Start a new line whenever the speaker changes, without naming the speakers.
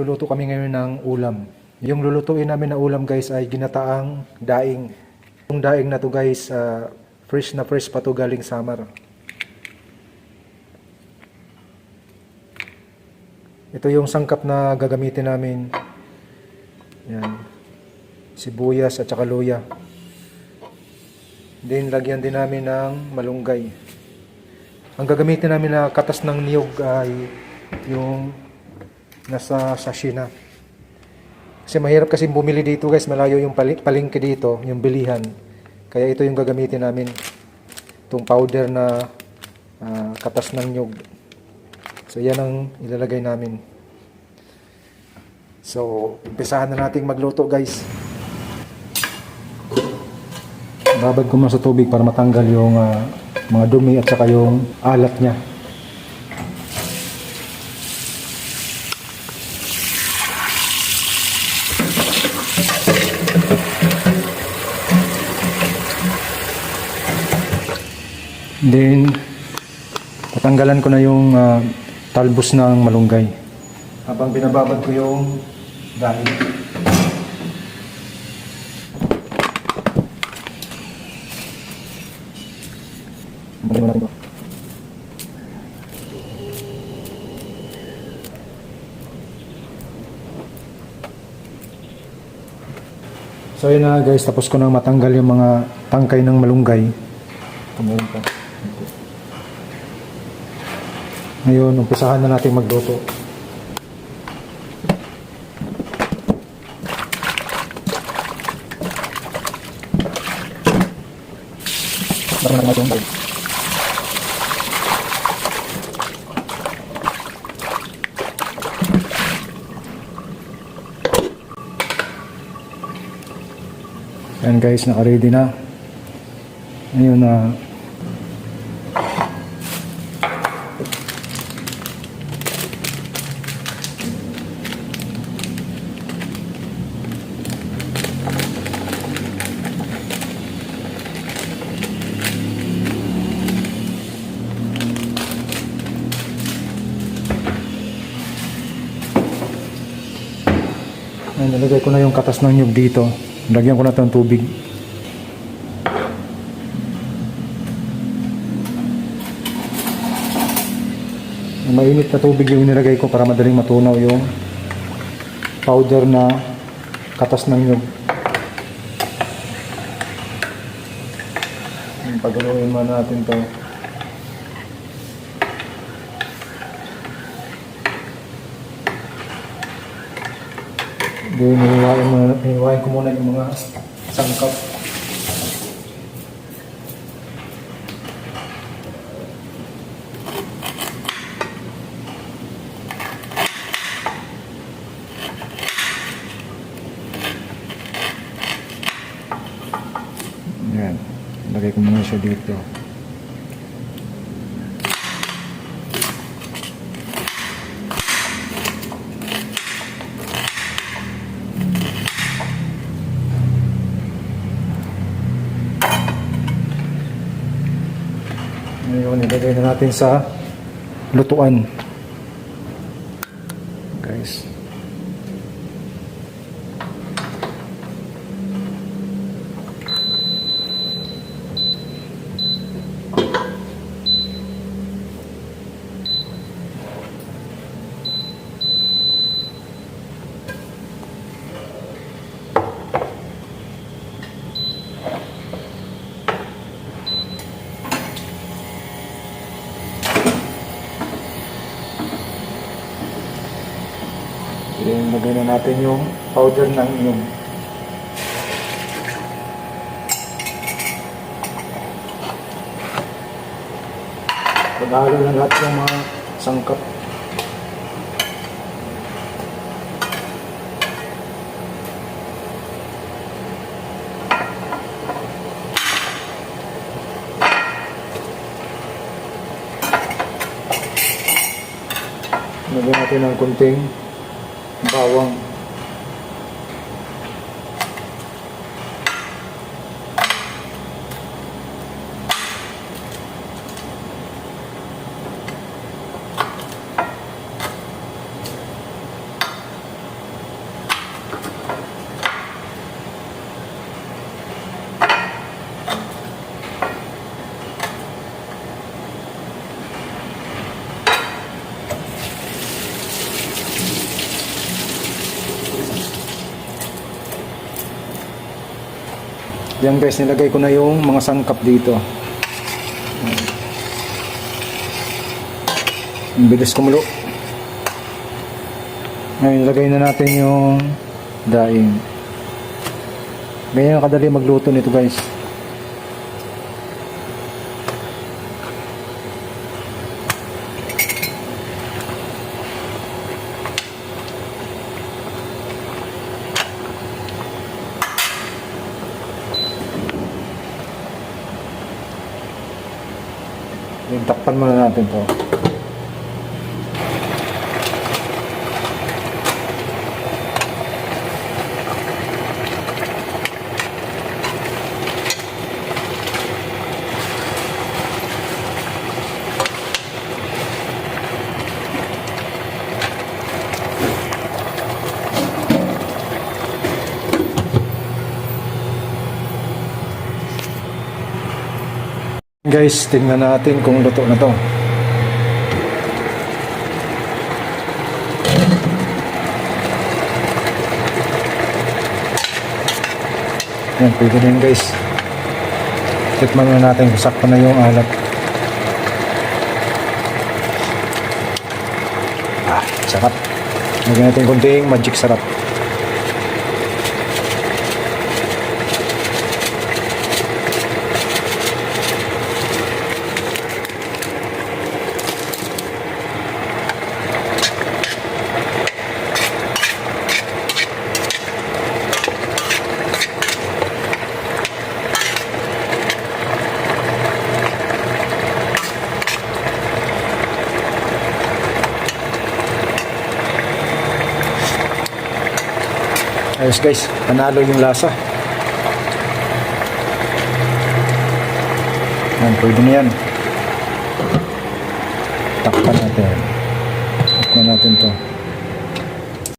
magluluto kami ngayon ng ulam. Yung lulutuin namin na ulam guys ay ginataang daing. Yung daing na to guys, ah, fresh na fresh pa to galing summer. Ito yung sangkap na gagamitin namin. Yan. Sibuyas at saka luya. Then lagyan din namin ng malunggay. Ang gagamitin namin na katas ng niyog ay yung nasa sachet na. Kasi mahirap kasi bumili dito guys, malayo yung pali- palengke dito, yung bilihan. Kaya ito yung gagamitin namin. Itong powder na ah, katas ng niyog. So yan ang ilalagay namin. So, umpisahan na nating magluto guys. Babad ko muna sa tubig para matanggal yung ah, mga dumi at saka yung alat niya. Then, tatanggalan ko na yung ah, talbos ng malunggay. Habang binababad ko yung dahil. So yun na guys, tapos ko na matanggal yung mga tangkay ng malunggay. Tumayon pa. Ngayon, umpisahan na natin magluto. Baka na natin yung Yan guys, naka-ready na. Ngayon na Ayan, nilagay ko na yung katas ng nyug dito. Lagyan ko na ito ng tubig. Mainit na tubig yung nilagay ko para madaling matunaw yung powder na katas ng nyug. Paguluin mo natin to. Then, hihiwain, mo, hihiwain ko muna yung mga sangkap. Yan. Lagay ko muna siya dito. Ngayon, ilagay na natin sa lutuan. Guys. Then, lagay na natin yung powder ng inyong. Paghalo na lahat yung mga sangkap. Lagyan natin ng kunting 霸王 Yan guys, nilagay ko na yung mga sangkap dito. Ang bilis kumulo. Ngayon, ilagay na natin yung daing. Ganyan kadali magluto nito guys. Takpan muna natin to. Guys, tingnan natin kung luto na to. Yan, pwede yun guys. Tikman na natin kung sakto na yung alat. Ah, sarap. Lagyan natin konting magic sarap. Ayos guys, panalo yung lasa. Yan, pwede na yan. Takpan natin. Takpan natin to.